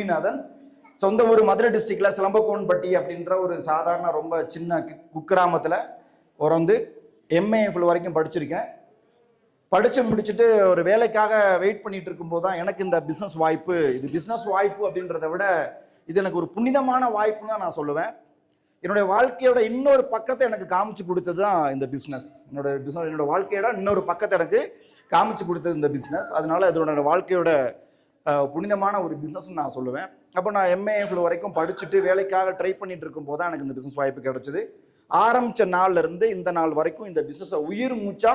பூமிநாதன். சொந்த ஊர் மதுரை டிஸ்ட்ரிக்டில் சிலம்பக்கோன்பட்டி அப்படின்ற ஒரு சாதாரண ரொம்ப சின்ன குக்கிராமத்தில் ஒரு வந்து எம்ஏஎஃப்ல வரைக்கும் படிச்சிருக்கேன். படித்து முடிச்சுட்டு ஒரு வேலைக்காக வெயிட் பண்ணிட்டு இருக்கும்போது தான் எனக்கு இந்த பிஸ்னஸ் வாய்ப்பு. இது பிஸ்னஸ் வாய்ப்பு அப்படின்றத விட இது எனக்கு ஒரு புனிதமான வாய்ப்புன்னு தான் நான் சொல்லுவேன். என்னுடைய வாழ்க்கையோட இன்னொரு பக்கத்தை எனக்கு காமிச்சு கொடுத்தது தான் இந்த பிஸ்னஸ் என்னோட பிஸ்னஸ் என்னோட வாழ்க்கையோட இன்னொரு பக்கத்தை எனக்கு காமிச்சு கொடுத்தது இந்த பிஸ்னஸ் அதனால இதோட வாழ்க்கையோட புனிதமான ஒரு பிஸ்னஸ்னு நான் சொல்லுவேன். அப்போ நான் எம்ஏஎஃப்ல வரைக்கும் படிச்சுட்டு வேலைக்காக ட்ரை பண்ணிட்டு இருக்கும்போது தான் எனக்கு இந்த பிஸ்னஸ் வாய்ப்பு கிடைச்சது. ஆரம்பித்த நாள்லேருந்து இந்த நாள் வரைக்கும் இந்த பிஸ்னஸை உயிர் மூச்சா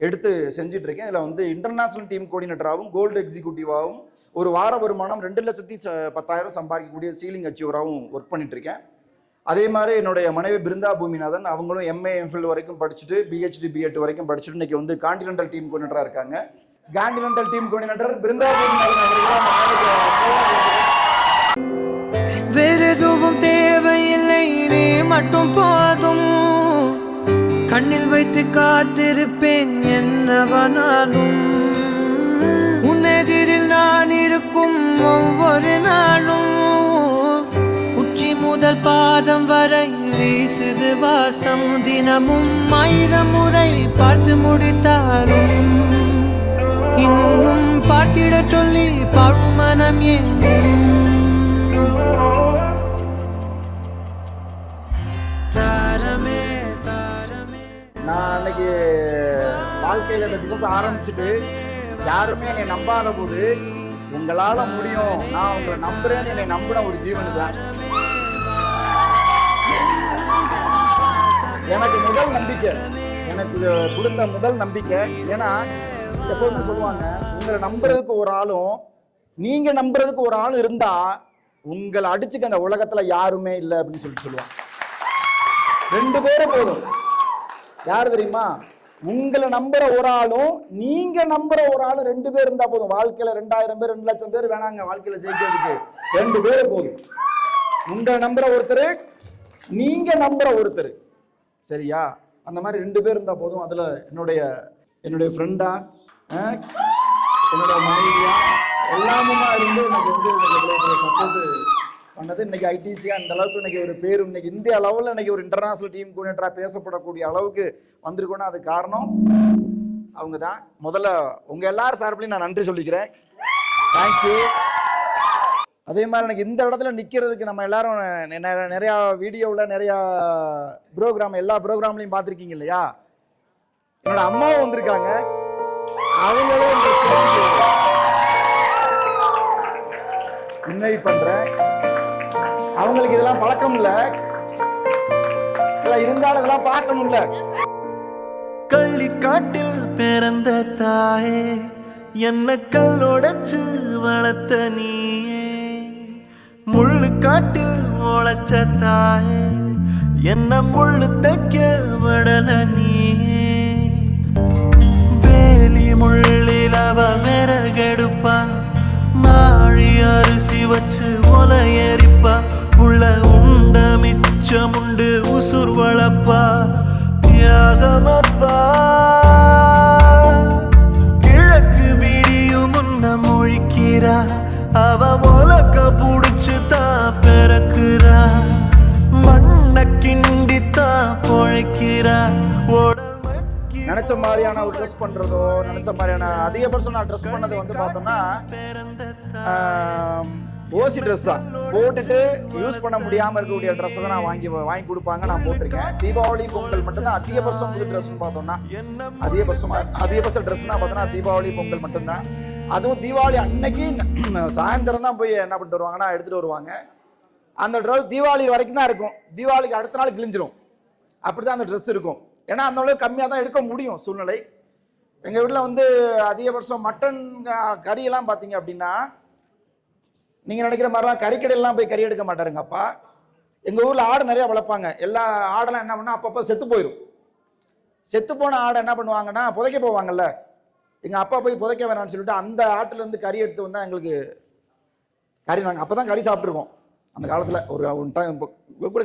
எடுத்து செஞ்சுட்டு இருக்கேன் இதில் வந்து இன்டர்நேஷனல் டீம் கோஆர்டினேட்டராகவும் கோல்டு எக்ஸிக்யூட்டிவாகவும் ஒரு வார வருமானம் ரெண்டு லட்சத்தி பத்தாயிரம் சம்பாதிக்கக்கூடிய சீலிங் அச்சீவராகவும் ஒர்க் பண்ணிட்டு இருக்கேன் அதே மாதிரி என்னுடைய மனைவி பிருந்தா பூமிநாதன் அவங்களும் எம்ஏ எம்ஃபில் வரைக்கும் படிச்சுட்டு பிஹெச்டி பிஎட் வரைக்கும் படிச்சுட்டு இன்னைக்கு வந்து கான்டினென்டல் டீம் கோஆர்டினேட்டராக இருக்காங்க. Continental team coordinator Brinda Boominathan அவர்கள் வேறெதுவும் தேவையில்லை நீ மட்டும் போதும். கண்ணில் வைத்து காத்திருப்பேன் என்னவனாலும். உன்னெதிரில் நான் இருக்கும் ஒவ்வொரு நாளும். உச்சி முதல் பாதம் வரை வீசுது வாசம் தினமும். ஆயிரம் முறை பார்த்து முடித்தாலும். இன்னும் பார்த்திட சொல்லி பழுமனம் ஏன்? தாரமே தாரமே. நான் அன்னைக்கு வாழ்க்கையில் இந்த பிசினஸ் ஆரம்பிச்சுட்டு யாருமே என்னை நம்பாத போது உங்களால முடியும். நான் உங்களை நம்புறேன்னு என்னை நம்பின ஒரு ஜீவனு தான் எனக்கு முதல் நம்பிக்கை. எனக்கு கொடுத்த முதல் நம்பிக்கை. ஏன்னா எப்பவுமே சொல்லுவாங்க உங்களை நம்புறதுக்கு ஒரு ஆளும் நீங்க நம்புறதுக்கு ஒரு ஆள் இருந்தா உங்களை அடிச்சுக்க அந்த உலகத்துல யாருமே இல்லை அப்படின்னு சொல்லிட்டு சொல்லுவாங்க. ரெண்டு பேரும் போதும். யார் தெரியுமா? உங்களை நம்புற ஒரு ஆளும் நீங்க நம்புற ஒரு ஆளும் ரெண்டு பேர் இருந்தா போதும். வாழ்க்கையில ரெண்டாயிரம் பேர் ரெண்டு லட்சம் பேர் வேணாங்க வாழ்க்கையில ஜெயிக்கிறதுக்கு. ரெண்டு பேர் போதும். உங்களை நம்புற ஒருத்தர் நீங்க நம்புற ஒருத்தர். சரியா? அந்த மாதிரி ரெண்டு பேர் இருந்தா போதும். அதுல என்னுடைய என்னுடைய ஃப்ரெண்டா என்னோட மனைவியா? எல்லாமுமா இருந்து எனக்கு வந்து சப்போர்ட் பண்ணது. இன்னைக்கு ஐடிசியா இந்த அளவுக்கு இன்னைக்கு ஒரு பேரும் இன்னைக்கு இந்திய அளவில் இன்னைக்கு ஒரு இன்டர்நேஷனல் டீம் கோஆர்டினேட்டரா பேசப்படக்கூடிய அளவுக்கு வந்திருக்கோன்னா அது காரணம் அவங்க தான் முதல்ல உங்க எல்லாரும் சார்பிலையும் நான் நன்றி சொல்லிக்கிறேன். தேங்க்யூ அதே மாதிரி எனக்கு இந்த இடத்துல நிற்கிறதுக்கு நம்ம எல்லாரும் நிறையா வீடியோவில் நிறையா ப்ரோக்ராம் எல்லா ப்ரோக்ராம்லையும் பார்த்துருக்கீங்க இல்லையா? என்னோட அம்மாவும் வந்திருக்காங்க. அவங்களும் இன்வைட் பண்றேன். அவங்களுக்கு இதெல்லாம் பழக்கம் இல்ல இல்ல இருந்தாலும் இதெல்லாம் பார்க்கணும்ல? கள்ளிக்காட்டில் பிறந்த தாயே என்ன கல்லோடச்சு வளர்த்த நீயே. முள்ளு காட்டில் முளைச்ச தாயே என்ன முள்ளு தைக்க விடல நீயே வேலி அவ விறகெடுப்பா நாழி அரிசி வச்சு ஒலையரிப்பா. உள்ள உண்ட மிச்சமுண்டு உசுர் வளப்பா. தியாகமப்பா மாதிரியான ஒரு ட்ரெஸ் பண்றதோ நினைச்ச மாதிரியான அதிகபட்சம் நான் ட்ரெஸ் பண்ணது வந்து பார்த்தோம்னா ஓசி ட்ரெஸ் தான். போட்டுட்டு யூஸ் பண்ண முடியாம இருக்கக்கூடிய ட்ரெஸ் தான் நான் வாங்கி வாங்கி கொடுப்பாங்க நான் போட்டிருக்கேன். தீபாவளி பொங்கல் மட்டும்தான் அதிகபட்சம் புது ட்ரெஸ்ன்னு பார்த்தோம்னா. அதிகபட்சமாக அதிகபட்ச ட்ரெஸ்னா பார்த்தோம்னா தீபாவளி பொங்கல் மட்டும்தான். அதுவும் தீபாவளி அன்னைக்கு சாயந்தரம் தான் போய் என்ன பண்ணிட்டு வருவாங்கன்னா எடுத்துட்டு வருவாங்க. அந்த ட்ரெஸ் தீபாவளி வரைக்கும் தான் இருக்கும். தீபாவளிக்கு அடுத்த நாள் கிழிஞ்சிரும். அப்படிதான் அந்த ட்ரெஸ் இருக்கும். ஏன்னா அந்த அளவுக்கு கம்மியாக தான் எடுக்க முடியும் சூழ்நிலை. எங்கள் வீட்டில் வந்து அதிகபட்சம் மட்டன் கறியெல்லாம் பார்த்தீங்க அப்படின்னா நீங்கள் நினைக்கிற மாதிரிலாம் கறிக்கடையெல்லாம் போய் கறி எடுக்க மாட்டாருங்க அப்பா. எங்கள் ஊரில் ஆடு நிறையா வளர்ப்பாங்க. எல்லா ஆடெல்லாம் என்ன பண்ணால் அப்பப்போ செத்து போயிடும் செத்து போன ஆடை என்ன பண்ணுவாங்கன்னா புதைக்க போவாங்கல்ல. எங்கள் அப்பா போய் புதைக்க வேணாம்னு சொல்லிட்டு அந்த ஆட்டிலேருந்து கறி எடுத்து வந்தால் எங்களுக்கு கறி நாங்கள் அப்போ தான் கறி சாப்பிட்ருக்கோம் அந்த காலத்தில் ஒரு டைம்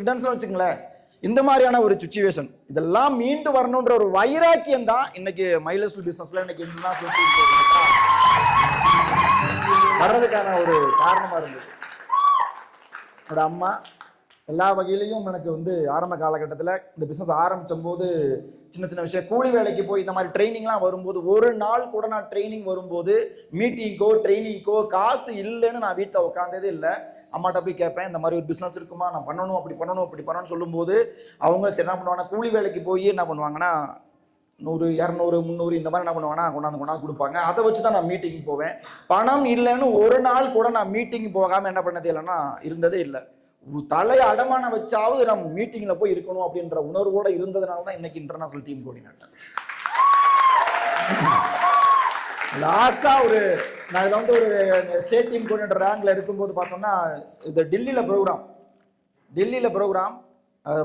டென்ஷன் வச்சுங்களேன் இந்த மாதிரியான ஒரு சுச்சுவேஷன் இதெல்லாம் மீண்டு வரணுன்ற ஒரு வைராக்கியம் தான் இன்னைக்கு மைலஸ்டல் பிசினஸ்ல இன்னைக்கு இன்டர்நேஷனல் வர்றதுக்கான ஒரு காரணமா இருந்தது. என்னோட அம்மா எல்லா வகையிலையும் எனக்கு வந்து ஆரம்ப காலகட்டத்தில் இந்த பிஸ்னஸ் ஆரம்பிச்சும் போது சின்ன சின்ன விஷயம் கூலி வேலைக்கு போய் இந்த மாதிரி ட்ரைனிங்லாம் வரும்போது ஒரு நாள் கூட நான் ட்ரைனிங் வரும்போது மீட்டிங்க்கோ ட்ரைனிங்க்கோ காசு இல்லைன்னு நான் வீட்டில் உட்காந்ததே இல்லை. அம்மாட்ட போய் கேட்பேன் இந்த மாதிரி ஒரு பிஸ்னஸ் இருக்குமா? நான் பண்ணணும் அப்படி பண்ணணும் அப்படி பண்ணணும்னு சொல்லும்போது அவங்க சரி என்ன பண்ணுவாங்கன்னா கூலி வேலைக்கு போய் என்ன பண்ணுவாங்கன்னா நூறு இரநூறு முந்நூறு இந்த மாதிரி என்ன பண்ணுவாங்கன்னா கொண்டாந்து கொண்டாந்து கொடுப்பாங்க. அதை வச்சு தான் நான் மீட்டிங் போவேன். பணம் இல்லைன்னு ஒரு நாள் கூட நான் மீட்டிங் போகாமல் என்ன பண்ணது இல்லைன்னா இருந்ததே இல்லை. தலையை அடமானம் வச்சாவது நம்ம மீட்டிங்கில் போய் இருக்கணும் அப்படின்ற உணர்வோடு இருந்ததுனால தான் இன்னைக்கு இன்டர்நேஷனல் டீம் கோஆர்டினேட்டர் லாஸ்டாக ஒரு நான் இதில் வந்து ஒரு ஸ்டேட் டீம் கோஆர்டினேட்டர் ரேங்கில் இருக்கும்போது பார்த்தோம்னா இது டெல்லியில் ப்ரோக்ராம் டெல்லியில் ப்ரோக்ராம்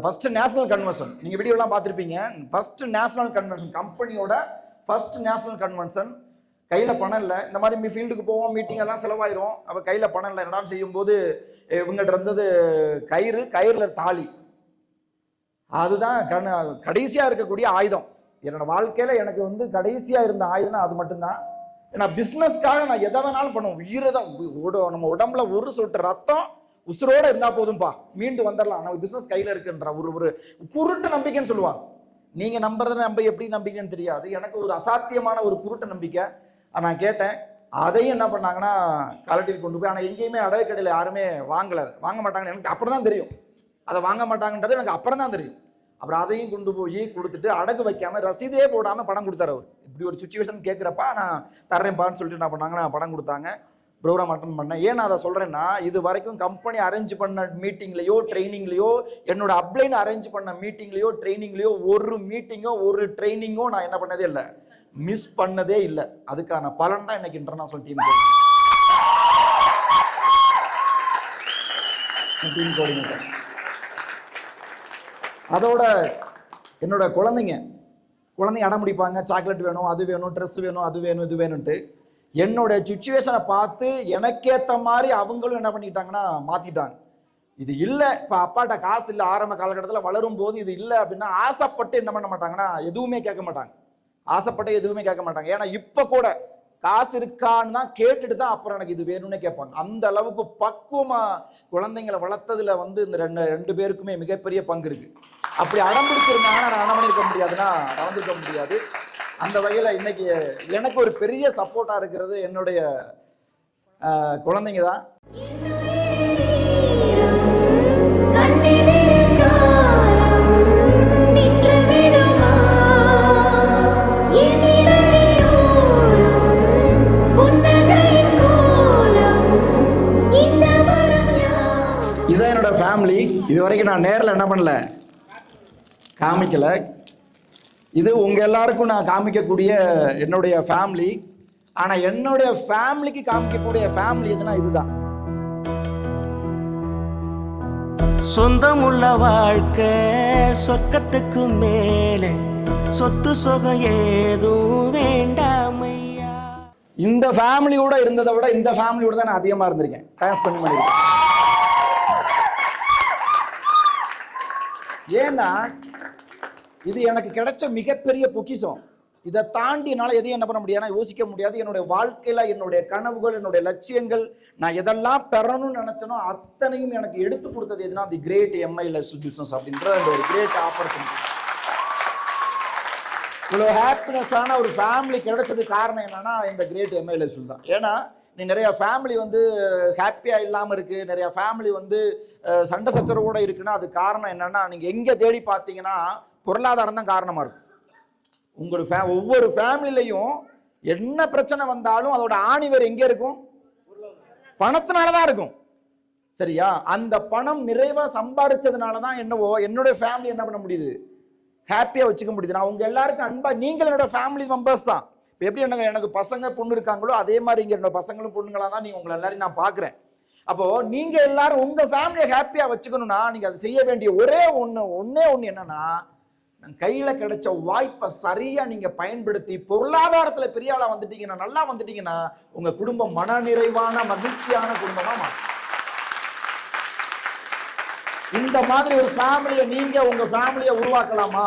ஃபஸ்ட்டு நேஷனல் கன்வென்ஷன் நீங்கள் வீடியோலாம் பார்த்துருப்பீங்க. ஃபஸ்ட்டு நேஷனல் கன்வென்ஷன் கம்பெனியோட ஃபஸ்ட் நேஷனல் கன்வென்ஷன் கையில் பணம் இல்லை. இந்த மாதிரி ஃபீல்டுக்கு போவோம் மீட்டிங் எல்லாம் செலவாயிரும். அப்போ கையில் பணம் இல்லை. என்னடான்னு செய்யும்போது இவங்ககிட்ட இருந்தது கயிறு கயிறுல தாலி. அதுதான் கண கடைசியாக இருக்கக்கூடிய ஆயுதம். என்னோடய வாழ்க்கையில் எனக்கு வந்து கடைசியாக இருந்த ஆயுதம்னா அது மட்டும்தான். ஏன்னா பிஸ்னஸ்க்காக நான் எதை வேணாலும் பண்ணுவோம் உயிரை தான் உ- உட- நம்ம உடம்புல ஒரு சொட்டு ரத்தம் உசுரோட இருந்தா போதும்பா. மீண்டு வந்துடலாம் நம்ம பிசினஸ் கையில இருக்குன்ற ஒரு ஒரு குருட்டு நம்பிக்கைன்னு சொல்லுவாங்க. நீங்க நம்புறத நம்ப எப்படி நம்பிக்கைன்னு தெரியாது. எனக்கு ஒரு அசாத்தியமான ஒரு குருட்டு நம்பிக்கை. நான் கேட்டேன். அதையும் என்ன பண்ணாங்கன்னா கலட்டில் கொண்டு போய் ஆனால் எங்கேயுமே அடகு கடையில் யாருமே வாங்கலை. வாங்க மாட்டாங்கன்னு எனக்கு அப்புறம் தான் தெரியும். அதை வாங்க மாட்டாங்கன்றது எனக்கு அப்புறம் தான் தெரியும். அப்புறம் அதையும் கொண்டு போய் கொடுத்துட்டு அடகு வைக்காம ரசீதே போடாம பணம் கொடுத்தாரு அவர். இப்படி ஒரு சுச்சுவேஷன் கேட்குறப்ப நான் தர்றேன்ப்பான்னு சொல்லிட்டு என்ன பண்ணாங்கன்னா பணம் கொடுத்தாங்க. ப்ரோக்ராம் அட்டன் பண்ணேன். ஏன் நான் அதை சொல்கிறேன்னா இது வரைக்கும் கம்பெனி அரேஞ்ச் பண்ண மீட்டிங்லையோ ட்ரைனிங்லயோ என்னோட அப்ளைன் அரேஞ்ச் பண்ண மீட்டிங்லையோ ட்ரைனிங்லயோ ஒரு மீட்டிங்கோ ஒரு ட்ரைனிங்கோ நான் என்ன பண்ணதே இல்லை. மிஸ் பண்ணதே இல்லை. அதுக்கான பலன் தான் இன்னைக்கு இன்டர்நேஷனல் டீம் டீம் கோஆர்டினேட்டர் அதோட என்னோட குழந்தைங்க குழந்தைங்க அடம் பிடிப்பாங்க. சாக்லேட் வேணும் அது வேணும் ட்ரெஸ் வேணும் அது வேணும் இது வேணும்ட்டு என்னோட சுச்சுவேஷனை பார்த்து எனக்கேற்ற மாதிரி அவங்களும் என்ன பண்ணிக்கிட்டாங்கன்னா மாற்றிட்டாங்க இது இல்லை. இப்போ அப்பாட்ட காசு இல்லை. ஆரம்ப காலகட்டத்தில் வளரும் போது இது இல்லை அப்படின்னா ஆசைப்பட்டு என்ன பண்ண மாட்டாங்கன்னா எதுவுமே கேட்க மாட்டாங்க. ஆசைப்பட்டு எதுவுமே கேட்க மாட்டாங்க. ஏன்னா இப்போ கூட காசு இருக்கான்னு தான் கேட்டுட்டு தான் அப்புறம் எனக்கு இது வேணும்னே கேட்பாங்க. அந்த அளவுக்கு பக்குவமாக குழந்தைங்களை வளர்த்ததில் வந்து இந்த ரெண்டு ரெண்டு பேருக்குமே மிகப்பெரிய பங்கு இருக்குது அப்படி அடம் பிடிச்சிருந்தாங்கன்னா நான் என்ன பண்ணிருக்க முடியாதுன்னா நடந்திருக்க முடியாது. அந்த வகையில் இன்னைக்கு எனக்கு ஒரு பெரிய சப்போர்ட்டாக இருக்கிறது என்னுடைய குழந்தைங்க தான். இதான் என்னோட ஃபேமிலி இது வரைக்கும் நான் நேரில் என்ன பண்ணல. காமிக்கல. இது உங்க எல்லாருக்கும் நான் காமிக்கக்கூடிய என்னுடைய ஃபேமிலி ஆனா என்னுடைய ஃபேமிலிக்கு காமிக்கக்கூடிய ஃபேமிலி எதுனா இதுதான். சொந்தமுள்ள வாழ்க்கை சொர்க்கத்துக்கு மேலே. சொத்து சொகம் ஏதும் வேண்டாமையா? இந்த ஃபேமிலியோட இருந்ததை விட இந்த ஃபேமிலியோட தான் நான் அதிகமா இருந்திருக்கேன். டைம் ஸ்பெண்ட் பண்ணிருக்கேன். ஏன்னா இது எனக்கு கிடைச்ச மிகப்பெரிய பொக்கிஷம். இதை தாண்டி என்னால் எதையும் என்ன பண்ண முடியாது யோசிக்க முடியாது. என்னுடைய வாழ்க்கையில் என்னுடைய கனவுகள் என்னுடைய லட்சியங்கள் நான் எதெல்லாம் பெறணும்னு நினச்சனோ அத்தனையும் எனக்கு எடுத்து கொடுத்தது எதுனா the great MI life business அப்படின்ற அந்த ஒரு கிரேட் ஆப்பர்ச்சுனிட்டி இவ்வளோ ஹாப்பினஸான ஒரு ஃபேமிலி கிடைச்சது காரணம் என்னன்னா இந்த கிரேட் எம்ஐ லைஃப் தான். ஏன்னா நீ நிறையா ஃபேமிலி வந்து ஹாப்பியாக இல்லாமல் இருக்குது நிறையா ஃபேமிலி வந்து சண்டை சச்சரவோடு இருக்குன்னா அது காரணம் என்னன்னா நீங்கள் எங்கே தேடி பார்த்தீங்கன்னா பொருளாதாரம் தான் காரணமாக இருக்கும். உங்கள் ஃபே ஒவ்வொரு ஃபேமிலிலையும் என்ன பிரச்சனை வந்தாலும் அதோட ஆணிவர் எங்கே இருக்கும்? பணத்தினால தான் இருக்கும். சரியா? அந்த பணம் நிறைவாக சம்பாதிச்சதுனால தான் என்னவோ என்னுடைய ஃபேமிலி என்ன பண்ண முடியுது? ஹாப்பியாக வச்சுக்க முடியுது. நான் உங்கள் எல்லாருக்கும் அன்பாக நீங்கள் என்னோட ஃபேமிலி மெம்பர்ஸ் தான். இப்போ எப்படி எனக்கு எனக்கு பசங்க பொண்ணு இருக்காங்களோ அதே மாதிரி இங்கே என்னோட பசங்களும் பொண்ணுங்களாக தான் நீங்கள் உங்களை எல்லாரையும் நான் பார்க்குறேன். அப்போது நீங்கள் எல்லாரும் உங்கள் ஃபேமிலியை ஹாப்பியாக வச்சுக்கணும்னா நீங்கள் அதை செய்ய வேண்டிய ஒரே ஒன்று ஒன்றே ஒன்று என்னன்னா கையில் கிடைச்ச வாய்ப்பை சரியா நீங்கள் பயன்படுத்தி பொருளாதாரத்தில் பெரிய ஆளாக வந்துட்டீங்கன்னா நல்லா வந்துட்டீங்கன்னா உங்கள் குடும்பம் மன நிறைவான மகிழ்ச்சியான குடும்பமா மாறும். இந்த மாதிரி ஒரு ஃபேமிலியை நீங்க உங்க ஃபேமிலியை உருவாக்கலாமா?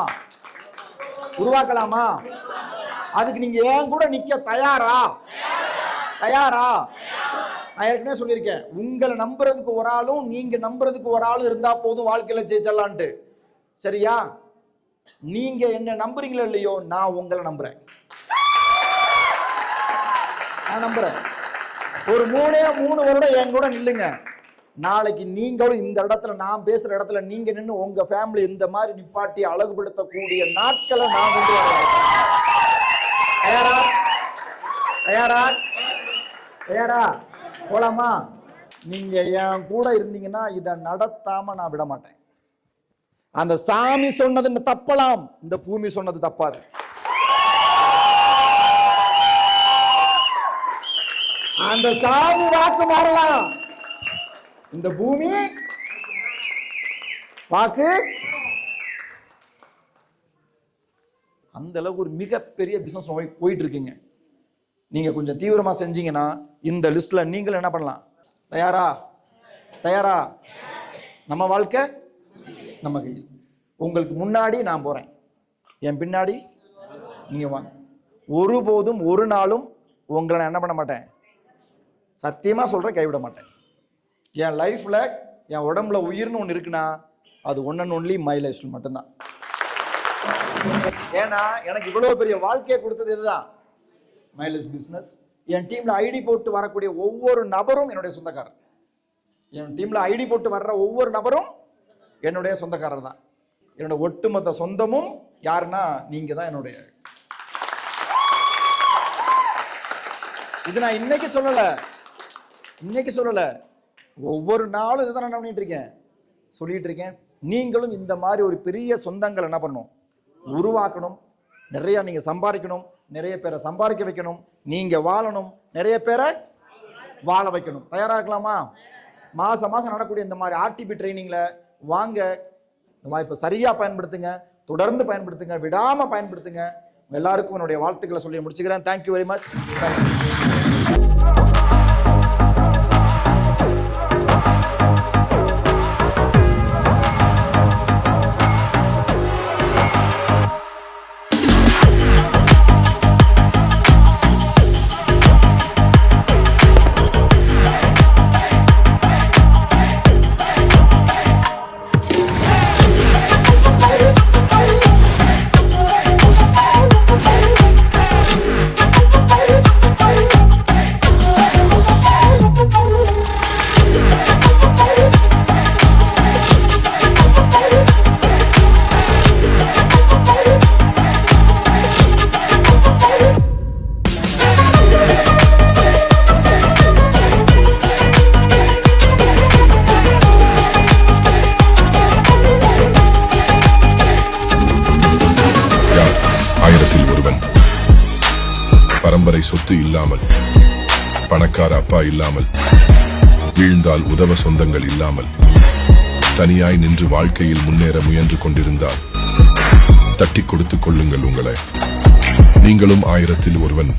உருவாக்கலாமா? அதுக்கு நீங்க ஏன் கூட நிக்க தயாரா? தயாரா? நான் ஏற்கனவே சொல்லியிருக்கேன். உங்களை நம்புறதுக்கு ஒரு ஆளும் நீங்க நம்புறதுக்கு ஒரு ஆளும் இருந்தா போதும் வாழ்க்கையில ஜெயிச்சிடலான்ட்டு. சரியா? நீங்க என்ன நம்புறீங்களோ இல்லையோ நான் உங்களை நம்புறேன். நான் நம்புறேன். ஒரு மூணே மூணு வருடம் என் கூட நில்லுங்க. நாளைக்கு நீங்களும் இந்த இடத்துல நான் பேசுற இடத்துல நீங்க நின்று உங்க ஃபேமிலி இந்த மாதிரி நிப்பாட்டி அழகுபடுத்தக்கூடிய நாட்களை நான் கொண்டு வரேன். தயாரா? தயாரா? தயாரா? போலாமா? நீங்க என் கூட இருந்தீங்கன்னா இதை நடத்தாம நான் விட மாட்டேன். அந்த சாமி சொன்னது தப்பலாம். இந்த பூமி சொன்னது தப்பாது. அந்த சாமி வாக்கு மாறலாம். இந்த பூமி வாக்கு அந்த அளவுக்கு ஒரு மிகப்பெரிய பிசினஸ் போயிட்டு இருக்குங்க நீங்க கொஞ்சம் தீவிரமா செஞ்சீங்கன்னா இந்த லிஸ்ட்ல நீங்களும் என்ன பண்ணலாம்? தயாரா? தயாரா? நம்ம வாழ்க்கை நம்ம கையில் உங்களுக்கு முன்னாடி நான் போகிறேன் என் பின்னாடி நீங்கள் வாங்க. ஒருபோதும் ஒரு நாளும் உங்களை நான் என்ன பண்ண மாட்டேன்? சத்தியமாக சொல்கிறேன் கைவிட மாட்டேன். என் லைஃப்பில் என் உடம்புல உயிர்னு ஒன்று இருக்குன்னா அது ஒன் அண்ட் ஒன்லி மை லைஃப்ல மட்டும்தான். ஏன்னா எனக்கு இவ்வளோ பெரிய வாழ்க்கையை கொடுத்தது இதுதான். மைலேஜ் பிஸ்னஸ் என் டீமில் ஐடி போட்டு வரக்கூடிய ஒவ்வொரு நபரும் என்னுடைய சொந்தக்காரர். என் டீமில் ஐடி போட்டு வர்ற ஒவ்வொரு நபரும் என்னுடைய சொந்தக்காரர் தான். என்னோட ஒட்டுமொத்த சொந்தமும் யாருன்னா நீங்க தான் என்னுடைய. இது நான் இன்னைக்கு சொல்லல. இன்னைக்கு சொல்லல. ஒவ்வொரு நாளும் இதுதான் நான் பண்ணிட்டு இருக்கேன். சொல்லிட்டு இருக்கேன். நீங்களும் இந்த மாதிரி ஒரு பெரிய சொந்தங்கள் என்ன பண்ணணும்? உருவாக்கணும். நிறைய நீங்க சம்பாதிக்கணும். நிறைய பேரை சம்பாதிக்க வைக்கணும். நீங்க வாழணும். நிறைய பேரை வாழ வைக்கணும். தயாரா இருக்கலாமா? மாசம் மாசம் நடக்கக்கூடிய இந்த மாதிரி ஆர்டிபி ட்ரைனிங்ல வாங்க. இந்த வாய்ப்பை சரியா பயன்படுத்துங்க. தொடர்ந்து பயன்படுத்துங்க. விடாம பயன்படுத்துங்க. எல்லாருக்கும் என்னுடைய வாழ்த்துக்களை சொல்லி முடிச்சுக்கிறேன். தேங்க்யூ வெரி மச் தேங்க்யூ பரம்பரை சொத்து இல்லாமல் பணக்கார அப்பா இல்லாமல் வீழ்ந்தால் உதவ சொந்தங்கள் இல்லாமல் தனியாய் நின்று வாழ்க்கையில் முன்னேற முயன்று கொண்டிருந்தால் தட்டி கொடுத்துக் கொள்ளுங்கள் உங்களை. நீங்களும் ஆயிரத்தில் ஒருவன்